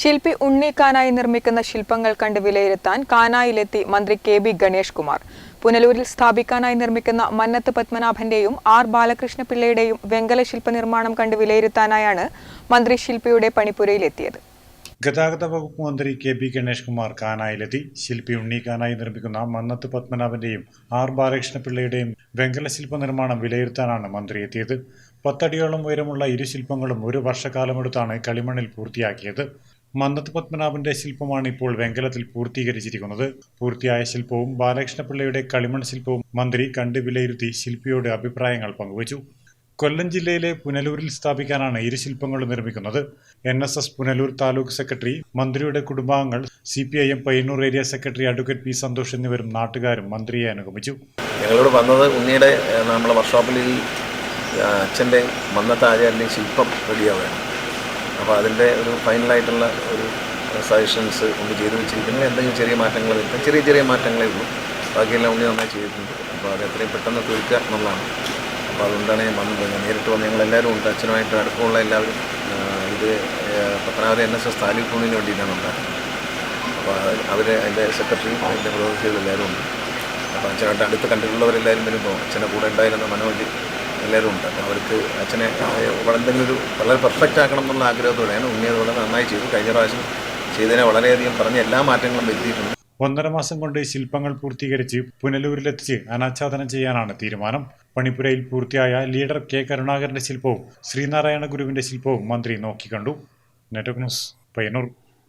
ശില്പി ഉണ്ണി കാനായി നിർമ്മിക്കുന്ന ശില്പങ്ങൾ കണ്ട് വിലയിരുത്താൻ കാനായിലെത്തി മന്ത്രി കെ ബി ഗണേഷ് കുമാർ. പുനലൂരിൽ സ്ഥാപിക്കാനായി നിർമ്മിക്കുന്ന മന്നത്ത് പത്മനാഭന്റെയും ആർ ബാലകൃഷ്ണ പിള്ളയുടെയും വെങ്കല ശില്പ നിർമ്മാണം കണ്ട് വിലയിരുത്താനായാണ് മന്ത്രി ശില്പിയുടെ പണിപ്പുരയിലെത്തിയത്. ഗതാഗത വകുപ്പ് മന്ത്രി കെ പി ഗണേഷ് കുമാർ കാനായിലെത്തി. ശില്പി ഉണ്ണി കാനായി നിർമ്മിക്കുന്ന മന്നത്ത് പത്മനാഭന്റെയും ആർ ബാലകൃഷ്ണപിള്ളയുടെയും വെങ്കല ശില്പ നിർമ്മാണം വിലയിരുത്താനാണ് മന്ത്രി എത്തിയത്. പത്തടിയോളം ഉയരമുള്ള ഇരു ശില്പങ്ങളും ഒരു വർഷക്കാലമെടുത്താണ് കളിമണ്ണിൽ പൂർത്തിയാക്കിയത്. മന്നത്ത് പത്മനാഭന്റെ ശില്പമാണ് ഇപ്പോൾ വെങ്കലത്തിൽ പൂർത്തീകരിച്ചിരിക്കുന്നത്. പൂർത്തിയായ ശില്പവും ബാലകൃഷ്ണപിള്ളയുടെ കളിമൺ ശില്പവും മന്ത്രി കണ്ട് വിലയിരുത്തി ശില്പിയോട് അഭിപ്രായങ്ങൾ പങ്കുവച്ചു. കൊല്ലം ജില്ലയിലെ പുനലൂരിൽ സ്ഥാപിക്കാനാണ് ഇരു ശില്പങ്ങളും നിർമ്മിക്കുന്നത്. N S S Punalur taluk secretary മന്ത്രിയുടെ കുടുംബാംഗങ്ങൾ C P I M Payyanur area secretary advocate P Santhosh എന്നിവരും നാട്ടുകാരും മന്ത്രിയെ അനുഗമിച്ചു. ഞങ്ങളോട് വന്നത് ഉണ്ണിയുടെ നമ്മളെ വർക്ക്ഷോപ്പിൽ ഈ അച്ഛന്റെ മന്നത്തെ ആചാര്യന്റെയും ശില്പം റെഡിയാവുകയാണ്. അപ്പോൾ അതിന്റെ ഒരു ഫൈനലായിട്ടുള്ള ഒരു സജഷൻസ് ഉണ്ട് ചെയ്തു വെച്ചിരിക്കുന്നത് എന്തെങ്കിലും ചെറിയ മാറ്റങ്ങൾ വരുത്താം ചെറിയ ചെറിയ മാറ്റങ്ങളേ ഉള്ളൂ. ബാക്കിയെല്ലാം ഉണ്ണി നന്നായി ചെയ്തിട്ടുണ്ട്. അപ്പോൾ അത് എത്രയും പെട്ടെന്ന് തീർക്കുക എന്നുള്ളതാണ്. അപ്പോൾ അതുകൊണ്ടാണ് ഞാൻ വന്നത്. ഞാൻ നേരിട്ട് വന്ന് ഞങ്ങളെല്ലാവരും ഉണ്ട്. അച്ഛനുമായിട്ട് അടുപ്പമുള്ള എല്ലാവരും ഇത് Pathanapuram N S S taluk യൂണിയന് വേണ്ടിയിട്ടാണ് ഉണ്ടാക്കുന്നത് അപ്പോൾ അവർ അതിന്റെ സെക്രട്ടറിയും അതിന്റെ പ്രതിനിധികളും എല്ലാവരും ഉണ്ട്. അപ്പോൾ അച്ഛനായിട്ട് അടുത്ത് കണ്ടിട്ടുള്ളവരെല്ലാവരും വരുമ്പോൾ അച്ഛനെ കൂടെ ഉണ്ടായിരുന്ന മനോജ് എല്ലാവരും അവർക്ക് അച്ഛനെ എന്തെങ്കിലും ഒരു വളരെ പെർഫെക്റ്റ് ആക്കണം എന്നുള്ള ആഗ്രഹത്തോടെയാണ് ഉണ്ണിയത് വളരെ നന്നായി ചെയ്തു. കഴിഞ്ഞ പ്രാവശ്യം ചെയ്തതിനെ വളരെയധികം പറഞ്ഞ എല്ലാ മാറ്റങ്ങളും വരുത്തിയിട്ടുണ്ട്. ഒന്നര മാസം കൊണ്ട് ശില്പങ്ങൾ പൂർത്തീകരിച്ച് പുനലൂരിലെത്തിച്ച് അനാച്ഛാദനം ചെയ്യാനാണ് തീരുമാനം. പണിപ്പുരയിൽ പൂർത്തിയായ ലീഡർ കെ കരുണാകരന്റെ ശില്പവും ശ്രീനാരായണ ഗുരുവിന്റെ ശില്പവും മന്ത്രി നോക്കിക്കണ്ടു. Network news Payyanur.